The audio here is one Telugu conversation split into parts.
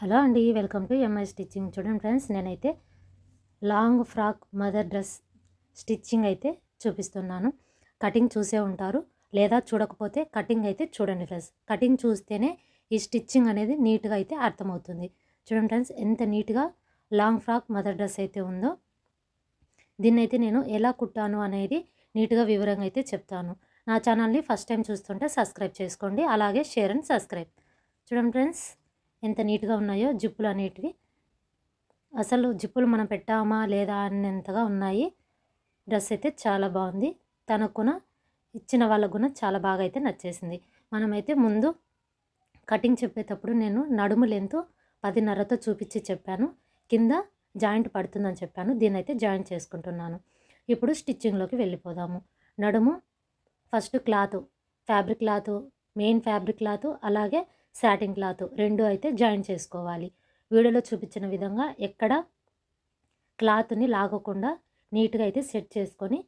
హలో అండి వెల్కమ్ టు ఎంఐ స్టిచ్చింగ్ చూడండి ఫ్రెండ్స్ నేనైతే long frock mother dress stitching అయితే చూపిస్తున్నాను. కటింగ్ చూసే ఉంటారు లేదా చూడకపోతే కటింగ్ అయితే చూడండి ఫ్రెండ్స్. కటింగ్ చూస్తేనే ఈ స్టిచ్చింగ్ అనేది నీట్గా అయితే అర్థమవుతుంది. చూడండి ఫ్రెండ్స్ ఎంత నీట్గా లాంగ్ ఫ్రాక్ మదర్ డ్రెస్ అయితే ఉందో దీన్ని అయితే నేను ఎలా కుట్టాను అనేది నీట్గా వివరంగా అయితే చెప్తాను. నా ఛానల్ని ఫస్ట్ టైం చూస్తుంటే సబ్స్క్రైబ్ చేసుకోండి అలాగే షేర్ అండ్ సబ్స్క్రైబ్. చూడండి ఫ్రెండ్స్ ఎంత నీట్గా ఉన్నాయో జిప్పులు అనేటివి. అసలు జిప్పులు మనం పెట్టామా లేదా అనేంతగా ఉన్నాయి. డ్రెస్ అయితే చాలా బాగుంది. తనకు ఇచ్చిన వాళ్ళకు కూడా చాలా బాగా అయితే నచ్చేసింది. మనమైతే ముందు కటింగ్ చెప్పేటప్పుడు నేను నడుము లెంత్ పదిన్నరతో చూపించి చెప్పాను. కింద జాయింట్ పడుతుందని చెప్పాను. దీని అయితే జాయింట్ చేసుకుంటున్నాను. ఇప్పుడు స్టిచ్చింగ్లోకి వెళ్ళిపోదాము. నడుము first cloth fabric cloth main fabric cloth అలాగే సాటిన్ క్లాత్ రెండు అయితే జాయిన్ చేసుకోవాలి. వీడియోలో చూపించిన విధంగా ఎక్కడ క్లాత్ని లాగకుండా నీట్గా అయితే సెట్ చేసుకొని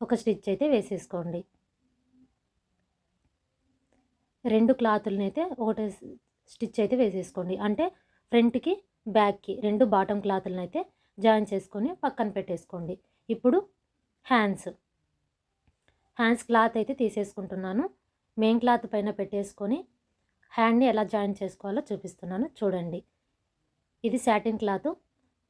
ఒక స్టిచ్ అయితే వేసేసుకోండి. రెండు క్లాతులని అయితే ఒకటే స్టిచ్ అయితే వేసేసుకోండి. అంటే ఫ్రంట్కి బ్యాక్కి రెండు బాటమ్ క్లాతులను అయితే జాయిన్ చేసుకొని పక్కన పెట్టేసుకోండి. ఇప్పుడు హ్యాండ్స్ హ్యాండ్స్ క్లాత్ అయితే తీసేసుకుంటున్నాను. మెయిన్ క్లాత్ పైన పెట్టేసుకొని హ్యాండ్ని ఎలా జాయిన్ చేసుకోవాలో చూపిస్తున్నాను. చూడండి. ఇది సాటిన్ క్లాత్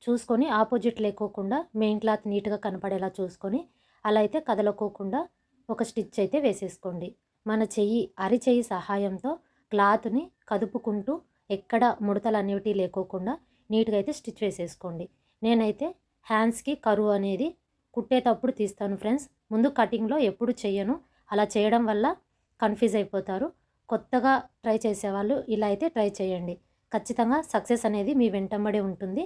చూసుకొని ఆపోజిట్ లేకోకుండా మెయిన్ క్లాత్ నీట్గా కనపడేలా చూసుకొని అలా అయితే కదలకోకుండా ఒక స్టిచ్ అయితే వేసేసుకోండి. మన చెయ్యి అరిచెయ్యి సహాయంతో క్లాత్ని కదుపుకుంటూ ఎక్కడ ముడతలు అనేవి లేకోకుండా నీట్గా అయితే స్టిచ్ వేసేసుకోండి. నేనైతే హ్యాండ్స్కి కరువు అనేది కుట్టేటప్పుడు తీస్తాను ఫ్రెండ్స్. ముందు కటింగ్లో ఎప్పుడు చెయ్యను. అలా చేయడం వల్ల కన్ఫ్యూజ్ అయిపోతారు. కొత్తగా ట్రై చేసేవాళ్ళు ఇలా అయితే ట్రై చేయండి. ఖచ్చితంగా సక్సెస్ అనేది మీ వెంటబడి ఉంటుంది.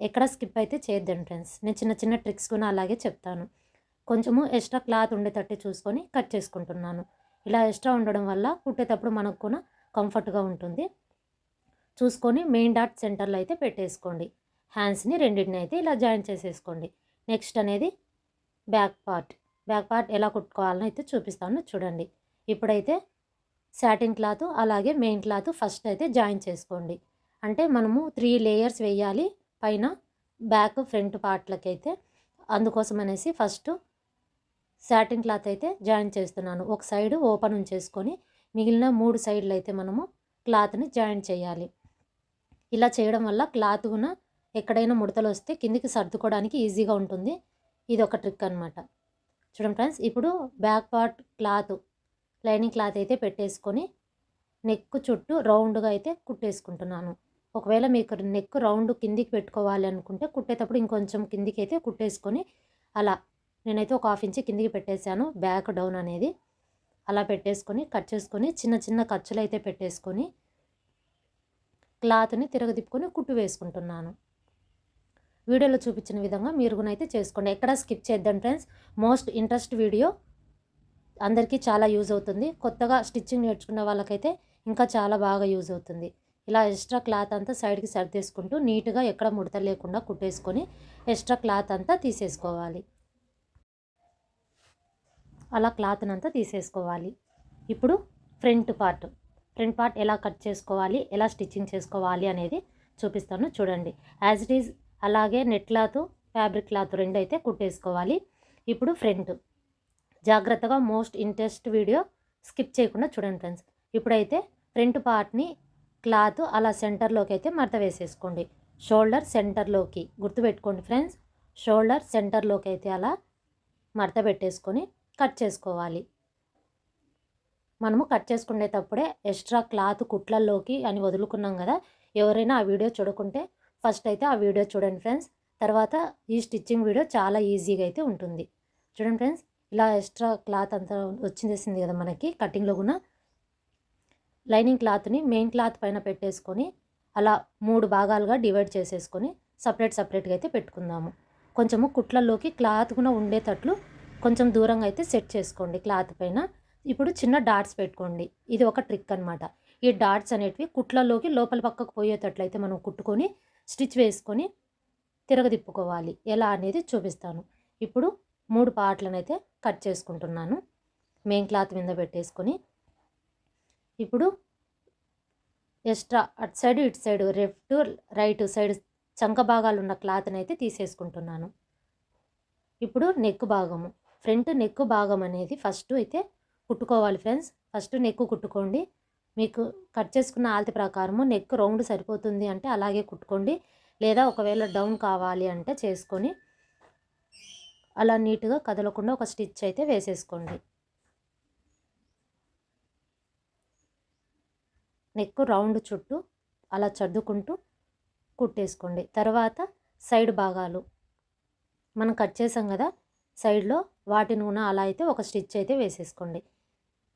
ఎక్కడ స్కిప్ అయితే చేయొద్దండి ఫ్రెండ్స్. నేను చిన్న చిన్న ట్రిక్స్ కూడా అలాగే చెప్తాను. కొంచెము ఎక్స్ట్రా క్లాత్ ఉండేటట్టు చూసుకొని కట్ చేసుకుంటున్నాను. ఇలా ఎక్స్ట్రా ఉండడం వల్ల కుట్టేటప్పుడు మనకు కూడా కంఫర్ట్గా ఉంటుంది. చూసుకొని మెయిన్ డాట్ సెంటర్లో అయితే పెట్టేసుకోండి. హ్యాండ్స్ని రెండింటిని అయితే ఇలా జాయిన్ చేసేసుకోండి. నెక్స్ట్ అనేది బ్యాక్ పార్ట్. బ్యాక్ పార్ట్ ఎలా కుట్టుకోవాలని అయితే చూపిస్తాను. చూడండి. ఇప్పుడైతే శాటిన్ క్లాత్ అలాగే మెయిన్ క్లాత్ ఫస్ట్ అయితే జాయిన్ చేసుకోండి. అంటే మనము త్రీ లేయర్స్ వేయాలి పైన బ్యాక్ ఫ్రంట్ పార్ట్లకి అయితే అందుకోసం అనేసి ఫస్ట్ శాటిన్ క్లాత్ అయితే జాయిన్ చేస్తున్నాను. ఒక సైడ్ ఓపెన్ ఉంచేసుకొని మిగిలిన మూడు సైడ్లు అయితే మనము క్లాత్ని జాయిన్ చేయాలి. ఇలా చేయడం వల్ల క్లాత్ కూడా ఎక్కడైనా ముడతలు వస్తే కిందికి సర్దుకోవడానికి ఈజీగా ఉంటుంది. ఇది ఒక ట్రిక్ అనమాట చూడండి ఫ్రెండ్స్ ఇప్పుడు back part cloth lining cloth అయితే పెట్టేసుకొని నెక్ చుట్టూ రౌండ్గా అయితే కుట్టేసుకుంటున్నాను. ఒకవేళ మీకు నెక్ రౌండ్ కిందికి పెట్టుకోవాలి అనుకుంటే కుట్టేటప్పుడు ఇంకొంచెం కిందికి అయితే కుట్టేసుకొని అలా నేనైతే ఒక హాఫ్ ఇంచ్ కిందికి పెట్టేశాను. బ్యాక్ డౌన్ అనేది అలా పెట్టేసుకొని కట్ చేసుకొని చిన్న చిన్న ఖర్చులు అయితే పెట్టేసుకొని క్లాత్ని తిరగదిప్పుకొని కుట్టు వేసుకుంటున్నాను. వీడియోలో చూపించిన విధంగా మీరు కూడా అయితే చేసుకోండి. ఎక్కడ స్కిప్ చేద్దాం ఫ్రెండ్స్. మోస్ట్ ఇంట్రెస్ట్ వీడియో అందరికీ చాలా యూజ్ అవుతుంది. కొత్తగా స్టిచ్చింగ్ నేర్చుకున్న వాళ్ళకైతే ఇంకా చాలా బాగా యూజ్ అవుతుంది. ఇలా ఎక్స్ట్రా క్లాత్ అంతా సైడ్కి సర్దేసుకుంటూ నీట్గా ఎక్కడ ముడత లేకుండా కుట్టేసుకొని ఎక్స్ట్రా క్లాత్ అంతా తీసేసుకోవాలి. అలా క్లాత్ని అంతా తీసేసుకోవాలి. ఇప్పుడు ఫ్రంట్ పార్ట్. ఫ్రంట్ పార్ట్ ఎలా కట్ చేసుకోవాలి? ఎలా స్టిచ్చింగ్ చేసుకోవాలి అనేది చూపిస్తాను చూడండి. యాజ్ ఇట్ ఈజ్ అలాగే నెట్ క్లాత్ ఫ్యాబ్రిక్ క్లాత్ రెండు అయితే కుట్టేసుకోవాలి. ఇప్పుడు ఫ్రంట్. జాగ్రత్తగా మోస్ట్ ఇంట్రెస్ట్ వీడియో స్కిప్ చేయకుండా చూడండి ఫ్రెండ్స్. ఇప్పుడైతే ఫ్రంట్ పార్ట్ని క్లాత్ అలా సెంటర్లోకి అయితే మడత వేసేసుకోండి. షోల్డర్ సెంటర్లోకి గుర్తుపెట్టుకోండి ఫ్రెండ్స్. షోల్డర్ సెంటర్లోకి అయితే అలా మడత పెట్టేసుకొని కట్ చేసుకోవాలి. మనము కట్ చేసుకునేటప్పుడే ఎక్స్ట్రా క్లాత్ కుట్లల్లోకి అని వదులుకున్నాం కదా ఎవరైనా ఆ వీడియో చూడకుంటే ఫస్ట్ అయితే ఆ వీడియో చూడండి ఫ్రెండ్స్. తర్వాత ఈ స్టిచ్చింగ్ వీడియో చాలా ఈజీగా అయితే ఉంటుంది. చూడండి ఫ్రెండ్స్ ఇలా ఎక్స్ట్రా క్లాత్ అంతా వచ్చిందేసింది కదా మనకి కటింగ్లో కూడా. లైనింగ్ క్లాత్ని మెయిన్ క్లాత్ పైన పెట్టేసుకొని అలా మూడు భాగాలుగా డివైడ్ చేసేసుకొని సపరేట్ సపరేట్గా అయితే పెట్టుకుందాము. కొంచెము కుట్లల్లోకి క్లాత్ కూడా ఉండేటట్లు కొంచెం దూరంగా అయితే సెట్ చేసుకోండి క్లాత్ పైన. ఇప్పుడు చిన్న డాట్స్ పెట్టుకోండి. ఇది ఒక ట్రిక్ అనమాట ఈ డాట్స్ అనేటివి కుట్లలోకి లోపల పక్కకు పోయేటట్లయితే మనం కుట్టుకొని స్టిచ్ వేసుకొని తిరగదిప్పుకోవాలి ఎలా అనేది చూపిస్తాను. ఇప్పుడు మూడు పార్ట్లను అయితే కట్ చేసుకుంటున్నాను. మెయిన్ క్లాత్ మీద పెట్టేసుకొని. ఇప్పుడు ఎక్స్ట్రా అటు సైడ్ ఇటు సైడ్ లెఫ్ట్ రైట్ సైడ్ చంక భాగాలు ఉన్న క్లాత్ని అయితే తీసేసుకుంటున్నాను. ఇప్పుడు నెక్ భాగము. ఫ్రంట్ నెక్ భాగం అనేది ఫస్ట్ అయితే కుట్టుకోవాలి ఫ్రెండ్స్. First neck కుట్టుకోండి. మీకు కట్ చేసుకున్న ఆల్తి ప్రకారము నెక్ రౌండ్ సరిపోతుంది అంటే అలాగే కుట్టుకోండి. లేదా ఒకవేళ డౌన్ కావాలి అంటే చేసుకొని అలా నీట్గా కదలకుండా ఒక స్టిచ్ అయితే వేసేసుకోండి. నెక్ రౌండ్ చుట్టూ అలా చర్దుకుంటూ కుట్టేసుకోండి. తర్వాత సైడ్ భాగాలు మనం కట్ చేసాం కదా సైడ్లో వాటి నూనె అలా అయితే ఒక స్టిచ్ అయితే వేసేసుకోండి.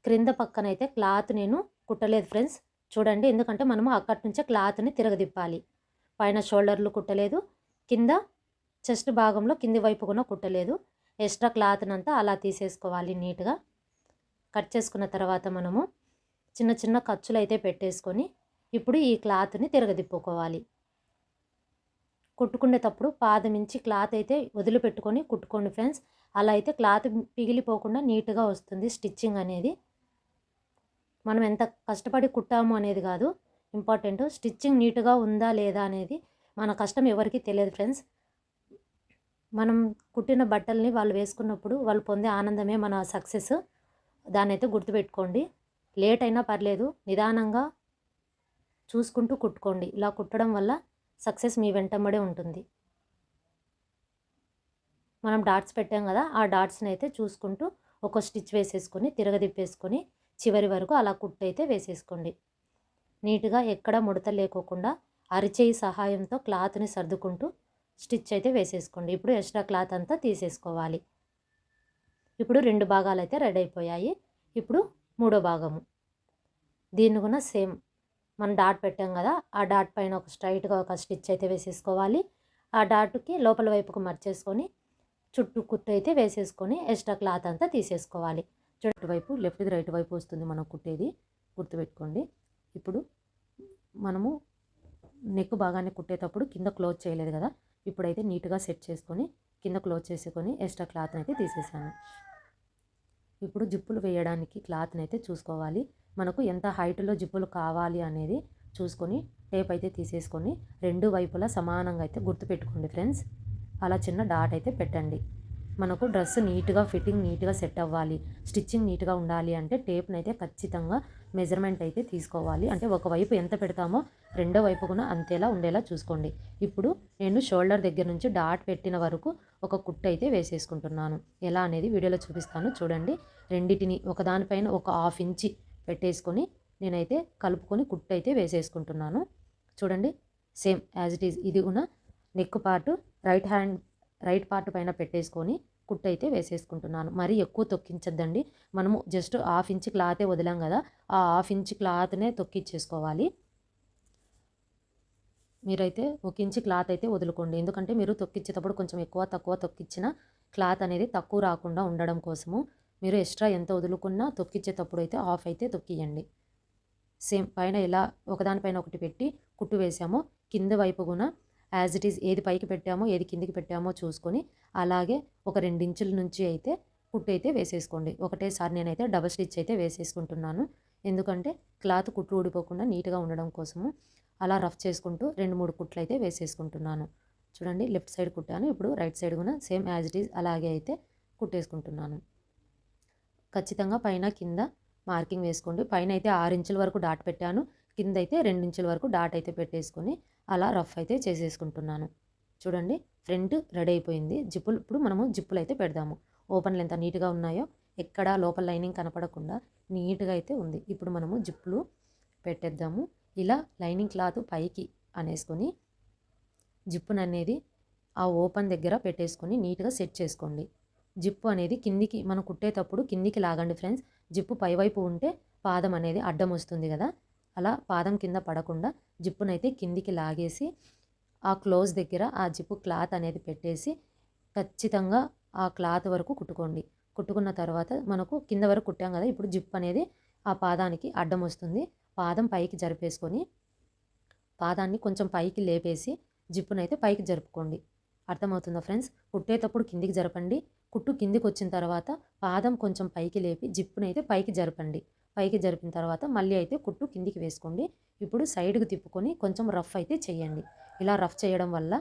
క్రింద పక్కన అయితే క్లాత్ నేను కుట్టలేదు ఫ్రెండ్స్. చూడండి ఎందుకంటే మనము అక్కడి నుంచే క్లాత్ని తిరగదిప్పాలి పైన షోల్డర్లు కుట్టలేదు. కింద చెస్ట్ భాగంలో కింది వైపు కూడా కుట్టలేదు. ఎక్స్ట్రా క్లాత్నంతా అలా తీసేసుకోవాలి నీట్గా. కట్ చేసుకున్న తర్వాత మనము చిన్న చిన్న ఖర్చులు అయితే పెట్టేసుకొని ఇప్పుడు ఈ క్లాత్ని తిరగదిప్పుకోవాలి. కుట్టుకునేటప్పుడు పాదమించి క్లాత్ అయితే వదిలిపెట్టుకొని కుట్టుకోండి ఫ్రెండ్స్. అలా అయితే క్లాత్ పిగిలిపోకుండా నీట్గా వస్తుంది స్టిచ్చింగ్ అనేది. మనం ఎంత కష్టపడి కుట్టాము అనేది కాదు. ఇంపార్టెంట్ స్టిచ్చింగ్ నీట్గా ఉందా లేదా అనేది మన కష్టం ఎవరికి తెలియదు ఫ్రెండ్స్. మనం కుట్టిన బట్టల్ని వాళ్ళు వేసుకున్నప్పుడు వాళ్ళు పొందే ఆనందమే మన సక్సెస్. దాన్ని అయితే గుర్తుపెట్టుకోండి. లేట్ అయినా పర్లేదు నిదానంగా చూసుకుంటూ కుట్టుకోండి. ఇలా కుట్టడం వల్ల సక్సెస్ మీ వెంటబడే ఉంటుంది. మనం డాట్స్ పెట్టాం కదా ఆ డాట్స్ని అయితే చూసుకుంటూ ఒక స్టిచ్ వేసేసుకొని తిరగదిప్పేసుకొని చివరి వరకు అలా కుట్టు అయితే వేసేసుకోండి. నీట్గా ఎక్కడ ముడత లేకోకుండా అరిచేయి సహాయంతో క్లాత్ని సర్దుకుంటూ స్టిచ్ అయితే వేసేసుకోండి. ఇప్పుడు ఎక్స్ట్రా క్లాత్ అంతా తీసేసుకోవాలి. ఇప్పుడు రెండు భాగాలు అయితే రెడీ అయిపోయాయి. ఇప్పుడు మూడో భాగము. దీన్ని కూడా సేమ్ మనం డాట్ పెట్టాం కదా ఆ డాట్ పైన ఒక స్ట్రైట్గా ఒక స్టిచ్ అయితే వేసేసుకోవాలి. ఆ డాట్కి లోపల వైపుకు మర్చేసుకొని చుట్టూ కుట్టు అయితే వేసేసుకొని ఎక్స్ట్రా క్లాత్ అంతా తీసేసుకోవాలి. చుట్టూ వైపు లెఫ్ట్ది రైట్ వైపు వస్తుంది మనం కుట్టేది. గుర్తుపెట్టుకోండి. ఇప్పుడు మనము నెక్ భాగాన్ని కుట్టేటప్పుడు కింద క్లోజ్ చేయలేదు కదా ఇప్పుడైతే నీట్గా సెట్ చేసుకొని కింద క్లోజ్ చేసుకొని ఎక్స్ట్రా క్లాత్ని అయితే తీసేసాను. ఇప్పుడు జిప్పులు వేయడానికి క్లాత్ని అయితే చూసుకోవాలి. మనకు ఎంత హైట్లో జిప్పులు కావాలి అనేది చూసుకొని టేప్ అయితే తీసేసుకొని రెండు వైపులా సమానంగా అయితే గుర్తుపెట్టుకోండి ఫ్రెండ్స్. అలా చిన్న డాట్ అయితే పెట్టండి. మనకు డ్రెస్ నీట్గా ఫిట్టింగ్ నీట్గా సెట్ అవ్వాలి. స్టిచ్చింగ్ నీట్గా ఉండాలి అంటే టేప్ని అయితే ఖచ్చితంగా మెజర్మెంట్ అయితే తీసుకోవాలి. అంటే ఒకవైపు ఎంత పెడతామో రెండో వైపు కూడా అంతేలా ఉండేలా చూసుకోండి. ఇప్పుడు నేను షోల్డర్ దగ్గర నుంచి డాట్ పెట్టిన వరకు ఒక కుట్టు అయితే వేసేసుకుంటున్నాను. ఎలా అనేది వీడియోలో చూపిస్తాను. చూడండి. రెండింటిని ఒకదానిపైన ఒక హాఫ్ ఇంచి పెట్టేసుకొని నేనైతే కలుపుకొని కుట్టు అయితే వేసేసుకుంటున్నాను. చూడండి. సేమ్ యాజ్ ఇట్ ఈజ్ ఇది కూడా neck part right hand right part పైన పెట్టేసుకొని కుట్టు అయితే వేసేసుకుంటున్నాను. మరీ ఎక్కువ తొక్కించద్దండి. మనము జస్ట్ హాఫ్ ఇంచ్ క్లాతే వదిలాం కదా ఆ హాఫ్ ఇంచ్ క్లాత్నే తొక్కిచ్చేసుకోవాలి. మీరైతే ఒక ఇంచ్ క్లాత్ అయితే వదులుకోండి. ఎందుకంటే మీరు తొక్కిచ్చేటప్పుడు కొంచెం ఎక్కువ తక్కువ తొక్కిచ్చిన క్లాత్ అనేది తక్కువ రాకుండా ఉండడం కోసము మీరు ఎక్స్ట్రా ఎంత వదులుకున్నా తొక్కిచ్చేటప్పుడు అయితే హాఫ్ అయితే తొక్కియండి సేమ్ పైన ఇలా ఒకదానిపైన ఒకటి పెట్టి కుట్టు వేసామో. కింద వైపు కూడా యాజ్ ఇట్ ఈజ్ ఏది పైకి పెట్టామో ఏది కిందికి పెట్టామో చూసుకొని అలాగే ఒక రెండించుల నుంచి అయితే కుట్టు అయితే వేసేసుకోండి. ఒకటేసారి నేనైతే డబల్ స్టిచ్ అయితే వేసేసుకుంటున్నాను. ఎందుకంటే క్లాత్ కుట్టు ఊడిపోకుండా నీట్గా ఉండడం కోసము అలా రఫ్ చేసుకుంటూ రెండు మూడు కుట్లు అయితే వేసేసుకుంటున్నాను. చూడండి లెఫ్ట్ సైడ్ కుట్టాను. ఇప్పుడు రైట్ సైడ్ కూడా సేమ్ యాజ్ ఇట్ ఈజ్ అలాగే అయితే కుట్టేసుకుంటున్నాను. ఖచ్చితంగా పైన కింద మార్కింగ్ వేసుకోండి. పైన అయితే ఆరు ఇంచుల వరకు డాట్ పెట్టాను. కింద అయితే రెండు ఇంచుల వరకు డాట్ అయితే పెట్టేసుకొని అలా రఫ్ అయితే చేసేసుకుంటున్నాను. చూడండి ఫ్రంట్ రెడీ అయిపోయింది. జిప్పులు ఇప్పుడు మనము జిప్పులు అయితే పెడదాము. ఓపెన్లు ఎంత నీట్గా ఉన్నాయో ఎక్కడ లోపల లైనింగ్ కనపడకుండా నీట్గా అయితే ఉంది. ఇప్పుడు మనము జిప్పులు పెట్టేద్దాము. ఇలా లైనింగ్ క్లాత్ పైకి అనేసుకొని జిప్పును అనేది ఆ ఓపెన్ దగ్గర పెట్టేసుకొని నీట్గా సెట్ చేసుకోండి. జిప్పు అనేది కిందికి మనం కుట్టేటప్పుడు కిందికి లాగండి ఫ్రెండ్స్. జిప్పు పైవైపు ఉంటే పాదం అనేది అడ్డం వస్తుంది కదా. అలా పాదం కింద పడకుండా జిప్పునైతే కిందికి లాగేసి ఆ క్లోజ్ దగ్గర ఆ జిప్పు క్లాత్ అనేది పెట్టేసి ఖచ్చితంగా ఆ క్లాత్ వరకు కుట్టుకోండి. కుట్టుకున్న తర్వాత మనకు కింద వరకు కుట్టాం కదా ఇప్పుడు జిప్ అనేది ఆ పాదానికి అడ్డం వస్తుంది. పాదం పైకి జరిపేసుకొని పాదాన్ని కొంచెం పైకి లేపేసి జిప్పునైతే పైకి జరుపుకోండి. అర్థమవుతుందా ఫ్రెండ్స్? కుట్టేటప్పుడు కిందికి జరపండి. కుట్టు కిందికి వచ్చిన తర్వాత పాదం కొంచెం పైకి లేపి జిప్పునైతే పైకి జరపండి. పైకి జరిపిన తర్వాత మళ్ళీ అయితే కుట్టు కిందికి వేసుకోండి. ఇప్పుడు సైడ్కి తిప్పుకొని కొంచెం రఫ్ అయితే చేయండి. ఇలా రఫ్ చేయడం వల్ల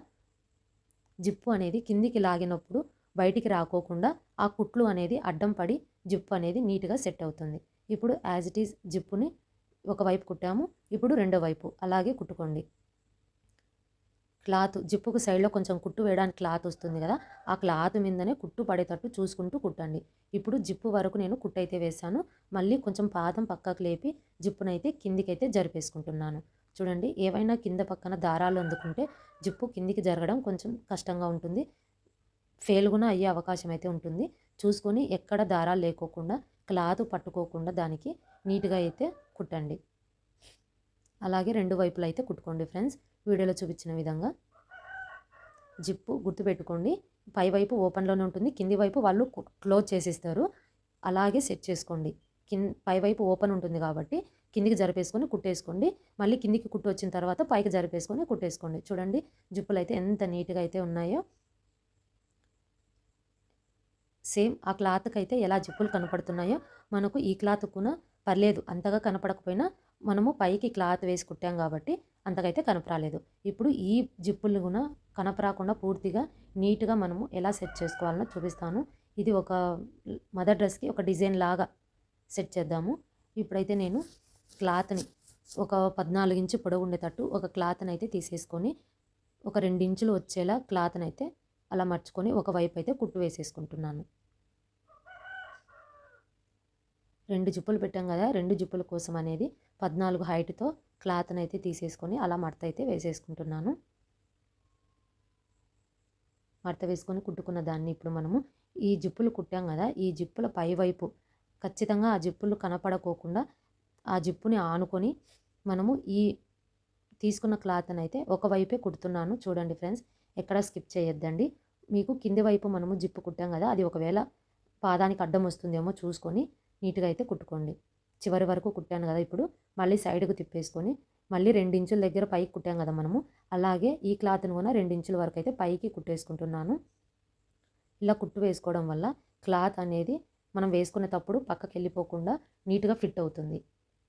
జిప్పు అనేది కిందికి లాగినప్పుడు బయటికి రాకోకుండా ఆ కుట్లు అనేది అడ్డం పడి జిప్పు అనేది నీట్గా సెట్ అవుతుంది. ఇప్పుడు యాజ్ ఇట్ ఈజ్ జిప్పుని ఒకవైపు కుట్టాము ఇప్పుడు రెండో వైపు అలాగే కుట్టుకోండి. క్లాత్ జిప్పుకు సైడ్లో కొంచెం కుట్టు వేయడానికి క్లాత్ వస్తుంది కదా ఆ క్లాత్ మీదనే కుట్టు పడేటట్టు చూసుకుంటూ కుట్టండి. ఇప్పుడు జిప్పు వరకు నేను కుట్టు అయితే వేశాను మళ్ళీ కొంచెం పాదం పక్కకు లేపి జిప్పునైతే కిందికైతే జరిపేసుకుంటున్నాను. చూడండి ఏవైనా కింద పక్కన దారాలు అందుకుంటే జిప్పు కిందికి జరగడం కొంచెం కష్టంగా ఉంటుంది ఫెయిల్ కూడా అయ్యే అవకాశం అయితే ఉంటుంది. చూసుకొని ఎక్కడ దారాలు లేకోకుండా క్లాత్ పట్టుకోకుండా దానికి నీట్గా అయితే కుట్టండి. అలాగే రెండు వైపులు అయితే కుట్టుకోండి ఫ్రెండ్స్. వీడియోలో చూపించిన విధంగా జిప్పు గుర్తుపెట్టుకోండి. పై వైపు ఓపెన్లోనే ఉంటుంది. కింది వైపు వాళ్ళు క్లోజ్ చేసిస్తారు. అలాగే సెట్ చేసుకోండి. కింద పై వైపు ఓపెన్ ఉంటుంది కాబట్టి కిందికి జరిపేసుకొని కుట్టేసుకోండి. మళ్ళీ కిందికి కుట్టు వచ్చిన తర్వాత పైకి జరిపేసుకొని కుట్టేసుకోండి. చూడండి జిప్పులు అయితే ఎంత నీట్గా అయితే ఉన్నాయో. సేమ్ ఆ క్లాత్కి అయితే ఎలా జిప్పులు కనపడుతున్నాయో మనకు ఈ క్లాత్ కూడా పర్లేదు. అంతగా కనపడకపోయినా మనము పైకి క్లాత్ వేసి కుట్టాం కాబట్టి అంతకైతే కనపరాలేదు. ఇప్పుడు ఈ జిప్పులు కూడా కనపరాకుండా పూర్తిగా నీట్గా మనము ఎలా సెట్ చేసుకోవాలనో చూపిస్తాను. ఇది ఒక మదర్ డ్రెస్కి ఒక డిజైన్ లాగా సెట్ చేద్దాము. ఇప్పుడైతే నేను క్లాత్ని ఒక పద్నాలుగు ఇంచు పొడవు ఉండేటట్టు ఒక క్లాత్ని అయితే తీసేసుకొని ఒక రెండు ఇంచులు వచ్చేలా క్లాత్ని అయితే అలా మర్చుకొని ఒక వైపు అయితే కుట్టు వేసేసుకుంటున్నాను. రెండు జిప్పులు పెట్టాం కదా రెండు జిప్పుల కోసం అనేది పద్నాలుగు హైట్తో క్లాత్ని అయితే తీసేసుకొని అలా మడత అయితే వేసేసుకుంటున్నాను. మడత వేసుకొని కుట్టుకున్న దాన్ని ఇప్పుడు మనము ఈ జిప్పులు కుట్టాం కదా ఈ జిప్పుల పైవైపు ఖచ్చితంగా ఆ జిప్పులు కనపడకోకుండా ఆ జిప్పుని ఆనుకొని మనము ఈ తీసుకున్న క్లాత్ని అయితే ఒకవైపే కుడుతున్నాను. చూడండి ఫ్రెండ్స్ ఎక్కడ స్కిప్ చేయొద్దండి. మీకు కింది వైపు మనము జిప్పు కుట్టాం కదా అది ఒకవేళ పాదానికి అడ్డం వస్తుందేమో చూసుకొని నీట్గా అయితే కుట్టుకోండి. చివరి వరకు కుట్టాను కదా ఇప్పుడు. మళ్ళీ సైడ్కు తిప్పేసుకొని మళ్ళీ రెండించుల దగ్గర పైకి కుట్టాం కదా మనము. అలాగే ఈ క్లాత్ను కూడా రెండించుల వరకు అయితే పైకి కుట్టేసుకుంటున్నాను. ఇలా కుట్టు వేసుకోవడం వల్ల క్లాత్ అనేది మనం వేసుకునేటప్పుడు పక్కకి వెళ్ళిపోకుండా నీట్గా ఫిట్ అవుతుంది.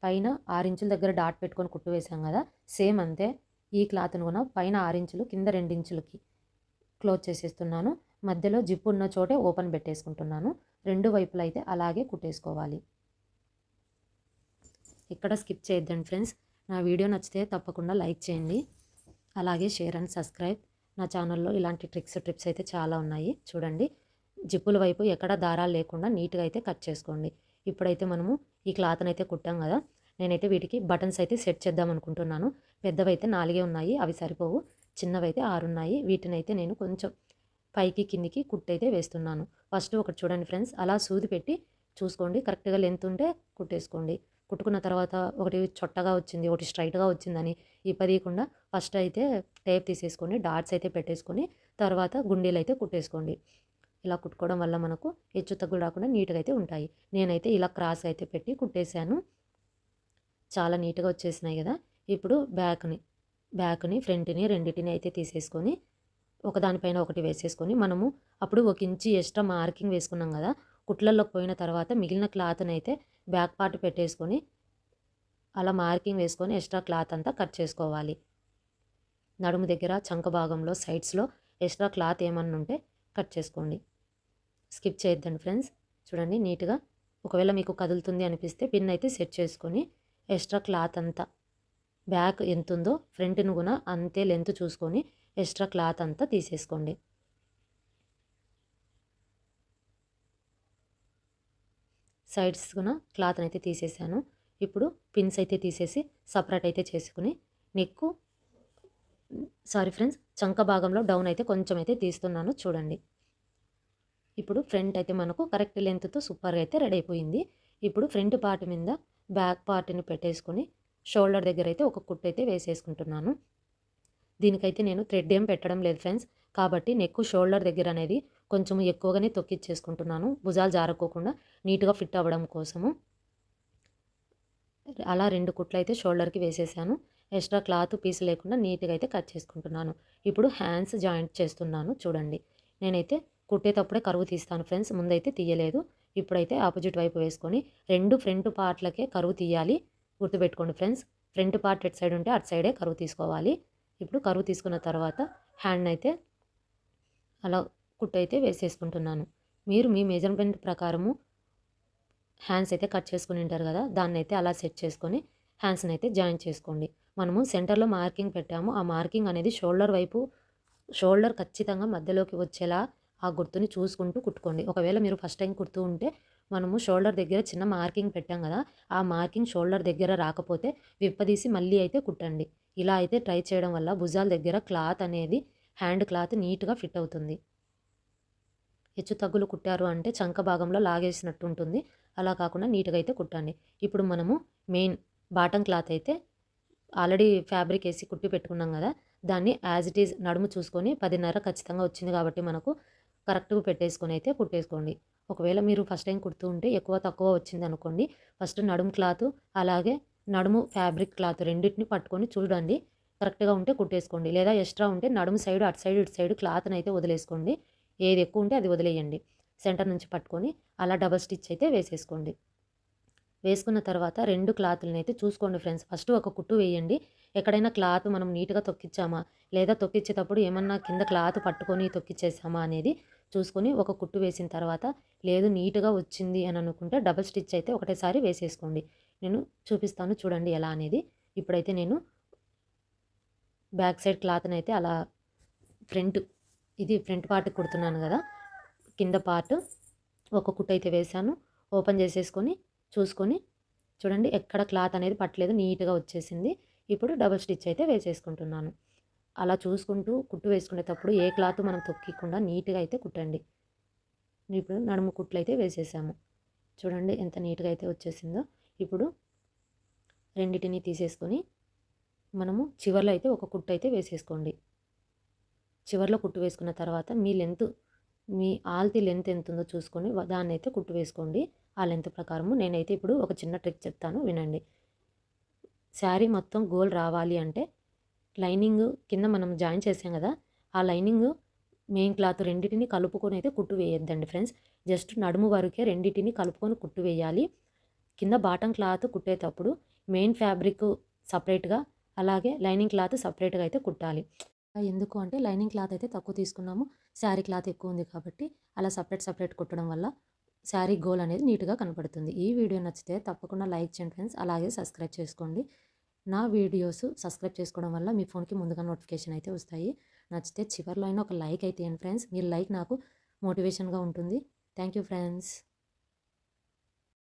పైన ఆరించుల దగ్గర డాట్ పెట్టుకొని కుట్టు వేసాం కదా సేమ్ అంతే. ఈ క్లాత్ను కూడా పైన ఆరించులు కింద రెండించులకి క్లోజ్ చేసేస్తున్నాను. మధ్యలో జిప్పు ఉన్న చోటే ఓపెన్ పెట్టేసుకుంటున్నాను. రెండు వైపులైతే అలాగే కుట్టేసుకోవాలి. ఇక్కడ స్కిప్ చేయొద్దండి ఫ్రెండ్స్. నా వీడియో నచ్చితే తప్పకుండా లైక్ చేయండి. అలాగే షేర్ అండ్ సబ్స్క్రైబ్. నా ఛానల్లో ఇలాంటి ట్రిక్స్ ట్రిప్స్ అయితే చాలా ఉన్నాయి. చూడండి. జిప్పుల వైపు ఎక్కడ దారాలు లేకుండా నీట్గా అయితే కట్ చేసుకోండి. ఇప్పుడైతే మనము ఈ క్లాత్ని అయితే కుట్టాం కదా. నేనైతే వీటికి బటన్స్ అయితే సెట్ చేద్దాం అనుకుంటున్నాను. పెద్దవైతే నాలుగే ఉన్నాయి. అవి సరిపోవు. చిన్నవైతే ఆరు ఉన్నాయి. వీటిని అయితే నేను కొంచెం పైకి కిందికి కుట్టయితే వేస్తున్నాను. ఫస్ట్ ఒకటి చూడండి ఫ్రెండ్స్. అలా సూది పెట్టి చూసుకోండి. కరెక్ట్గా లెంత్ ఉంటే కుట్టేసుకోండి. కుట్టుకున్న తర్వాత ఒకటి చొట్టగా వచ్చింది ఒకటి స్ట్రైట్గా వచ్చిందని ఇప్పదీయకుండా ఫస్ట్ అయితే టేప్ తీసేసుకొని డాట్స్ అయితే పెట్టేసుకొని తర్వాత గుండీలు అయితే కుట్టేసుకోండి. ఇలా కుట్టుకోవడం వల్ల మనకు హెచ్చు తగ్గులు రాకుండా నీట్గా అయితే ఉంటాయి. నేనైతే ఇలా క్రాస్ అయితే పెట్టి కుట్టేశాను. చాలా నీట్గా వచ్చేసినాయి కదా! ఇప్పుడు బ్యాక్ని బ్యాక్ని ఫ్రంట్ని రెండింటిని అయితే తీసేసుకొని ఒకదానిపైన ఒకటి వేసేసుకొని మనము అప్పుడు ఒక ఇంచి ఎక్స్ట్రా మార్కింగ్ వేసుకున్నాం కదా! కుట్లల్లోకి పోయిన తర్వాత మిగిలిన క్లాత్ని అయితే బ్యాక్ పార్ట్ పెట్టేసుకొని అలా మార్కింగ్ వేసుకొని ఎక్స్ట్రా క్లాత్ అంతా కట్ చేసుకోవాలి. నడుము దగ్గర చంక భాగంలో సైడ్స్లో ఎక్స్ట్రా క్లాత్ ఏమన్నా ఉంటే కట్ చేసుకోండి. స్కిప్ చేయొద్దండి ఫ్రెండ్స్. చూడండి నీట్గా ఒకవేళ మీకు కదులుతుంది అనిపిస్తే పిన్ అయితే సెట్ చేసుకొని ఎక్స్ట్రా క్లాత్ అంతా బ్యాక్ ఎంత ఉందో ఫ్రంట్ను కూడా అంతే లెంత్ చూసుకొని ఎక్స్ట్రా క్లాత్ అంతా తీసేసుకోండి. సైడ్స్ క్లాత్ని అయితే తీసేసాను. ఇప్పుడు పిన్స్ అయితే తీసేసి సపరేట్ అయితే చేసుకుని నెక్కు సారీ ఫ్రెండ్స్ చంక భాగంలో డౌన్ అయితే కొంచెం అయితే తీస్తున్నాను చూడండి. ఇప్పుడు ఫ్రంట్ అయితే మనకు కరెక్ట్ లెంత్తో సూపర్గా అయితే రెడీ అయిపోయింది. ఇప్పుడు ఫ్రంట్ పార్ట్ మీద బ్యాక్ పార్ట్ని పెట్టేసుకొని షోల్డర్ దగ్గర అయితే ఒక కుట్టు అయితే వేసేసుకుంటున్నాను. దీనికైతే నేను థ్రెడ్ ఏం పెట్టడం లేదు ఫ్రెండ్స్. కాబట్టి నెక్ షోల్డర్ దగ్గర అనేది కొంచెం ఎక్కువగానే తొక్కిచ్చేసుకుంటున్నాను. భుజాలు జారకోకుండా నీట్గా ఫిట్ అవ్వడం కోసము. అలా రెండు కుట్లు అయితే షోల్డర్కి వేసేసాను. ఎక్స్ట్రా క్లాత్ పీస్ లేకుండా నీట్గా అయితే కట్ చేసుకుంటున్నాను. ఇప్పుడు హ్యాండ్స్ జాయింట్ చేస్తున్నాను చూడండి. నేనైతే కుట్టేటప్పుడే కరువు తీస్తాను ఫ్రెండ్స్ ముందైతే తీయలేదు. ఇప్పుడైతే ఆపోజిట్ వైపు వేసుకొని రెండు ఫ్రంట్ పార్ట్లకే కరువు తీయాలి. గుర్తుపెట్టుకోండి ఫ్రెండ్స్ ఫ్రంట్ పార్ట్ ఎటు సైడ్ ఉంటే అటు సైడే కరువు తీసుకోవాలి. ఇప్పుడు కరువు తీసుకున్న తర్వాత హ్యాండ్ అయితే అలా కుట్టు అయితే వేసేసుకుంటున్నాను. మీరు మీ మెజర్మెంట్ ప్రకారము హ్యాండ్స్ అయితే కట్ చేసుకుని ఉంటారు కదా దాన్ని అయితే అలా సెట్ చేసుకొని హ్యాండ్స్ని అయితే జాయిన్ చేసుకోండి. మనము సెంటర్లో మార్కింగ్ పెట్టాము. ఆ మార్కింగ్ అనేది షోల్డర్ వైపు షోల్డర్ ఖచ్చితంగా మధ్యలోకి వచ్చేలా ఆ గుర్తుని చూసుకుంటూ కుట్టుకోండి. ఒకవేళ మీరు ఫస్ట్ టైం కుడుతూ ఉంటే మనము షోల్డర్ దగ్గర చిన్న మార్కింగ్ పెట్టాం కదా ఆ మార్కింగ్ షోల్డర్ దగ్గర రాకపోతే విప్పదీసి మళ్ళీ అయితే కుట్టండి. ఇలా అయితే ట్రై చేయడం వల్ల భుజాల దగ్గర క్లాత్ అనేది హ్యాండ్ క్లాత్ నీట్గా ఫిట్ అవుతుంది. హెచ్చు తగ్గులు కుట్టారు అంటే చంక భాగంలో లాగేసినట్టు ఉంటుంది. అలా కాకుండా నీట్గా అయితే కుట్టండి. ఇప్పుడు మనము మెయిన్ బాటం క్లాత్ అయితే ఆల్రెడీ ఫ్యాబ్రిక్ వేసి కుట్టి పెట్టుకున్నాం కదా దాన్ని యాజ్ ఇట్ ఈజ్ నడుము చూసుకొని పదిన్నర ఖచ్చితంగా వచ్చింది కాబట్టి మనకు కరెక్ట్గా పెట్టేసుకొని అయితే కుట్టేసుకోండి. ఒకవేళ మీరు ఫస్ట్ టైం కుడుతూ ఉంటే ఎక్కువ తక్కువ వచ్చింది అనుకోండి. ఫస్ట్ నడుము క్లాత్ అలాగే నడుము ఫ్యాబ్రిక్ క్లాత్ రెండింటిని పట్టుకొని చూడండి. కరెక్ట్గా ఉంటే కుట్టేసుకోండి. లేదా ఎక్స్ట్రా ఉంటే నడుము సైడ్ అటు సైడ్ ఇటు సైడ్ క్లాత్ని అయితే వదిలేసుకోండి. ఏది ఎక్కువ ఉంటే అది వదిలేయండి. సెంటర్ నుంచి పట్టుకొని అలా డబల్ స్టిచ్ అయితే వేసేసుకోండి. వేసుకున్న తర్వాత రెండు క్లాత్లను అయితే చూసుకోండి ఫ్రెండ్స్. ఫస్ట్ ఒక కుట్టు వేయండి. ఎక్కడైనా క్లాత్ మనం నీట్గా తొక్కిచ్చామా? లేదా తొక్కిచ్చేటప్పుడు ఏమన్నా కింద క్లాత్ పట్టుకొని తొక్కిచ్చేసామా అనేది చూసుకొని ఒక కుట్టు వేసిన తర్వాత లేదు నీట్గా వచ్చింది అని అనుకుంటే డబల్ స్టిచ్ అయితే ఒకటేసారి వేసేసుకోండి. నేను చూపిస్తాను చూడండి ఎలా అనేది. ఇప్పుడైతే నేను బ్యాక్ సైడ్ క్లాత్ని అయితే అలా ఫ్రంట్ ఇది ఫ్రంట్ పార్ట్ కుడుతున్నాను కదా కింద పార్ట్ ఒక కుట్టు అయితే వేసాను ఓపెన్ చేసేసుకొని చూసుకొని చూడండి ఎక్కడ క్లాత్ అనేది పట్టలేదు నీట్గా వచ్చేసింది. ఇప్పుడు డబుల్ స్టిచ్ అయితే వేసేసుకుంటున్నాను. అలా చూసుకుంటూ కుట్టు వేసుకునేటప్పుడు ఏ క్లాత్ మనం తొక్కకుండా నీట్గా అయితే కుట్టండి. ఇప్పుడు నడుము కుట్లు అయితే వేసేసాము. చూడండి ఎంత నీట్గా అయితే వచ్చేసిందో. ఇప్పుడు రెండింటిని తీసేసుకొని మనము చివర్లో అయితే ఒక కుట్టు అయితే వేసేసుకోండి. చివర్లో కుట్టు వేసుకున్న తర్వాత మీ లెంత్ మీ ఆల్తి లెంత్ ఎంత ఉందో చూసుకొని దాన్ని అయితే కుట్టు వేసుకోండి. ఆ లెంత్ ప్రకారము నేనైతే ఇప్పుడు ఒక చిన్న ట్రిక్ చెప్తాను వినండి. శారీ మొత్తం గోల్ రావాలి అంటే లైనింగ్ కింద మనం జాయిన్ చేసాం కదా ఆ లైనింగ్ మెయిన్ క్లాత్ రెండింటిని కలుపుకొని అయితే కుట్టు వేయొద్దండి ఫ్రెండ్స్. జస్ట్ నడుము వరకే రెండింటిని కలుపుకొని కుట్టు వేయాలి. కింద బాటం క్లాత్ కుట్టేటప్పుడు మెయిన్ ఫ్యాబ్రిక్ సపరేట్గా అలాగే లైనింగ్ క్లాత్ సపరేట్గా అయితే కుట్టాలి. ఎందుకు అంటే లైనింగ్ క్లాత్ అయితే తక్కువ తీసుకున్నాము శారీ క్లాత్ ఎక్కువ ఉంది కాబట్టి అలా సపరేట్ సపరేట్ కుట్టడం వల్ల శారీ గోల్ అనేది నీట్గా కనపడుతుంది. ఈ వీడియో నచ్చితే తప్పకుండా లైక్ చేయండి ఫ్రెండ్స్. అలాగే సబ్స్క్రైబ్ చేసుకోండి. నా వీడియోస్ సబ్స్క్రైబ్ చేసుకోవడం వల్ల మీ ఫోన్కి ముందుగా నోటిఫికేషన్ అయితే వస్తాయి. నచ్చితే చివరిలో అయినా ఒక లైక్ అయితే ఫ్రెండ్స్. మీరు లైక్ నాకు మోటివేషన్గా ఉంటుంది. Thank you friends.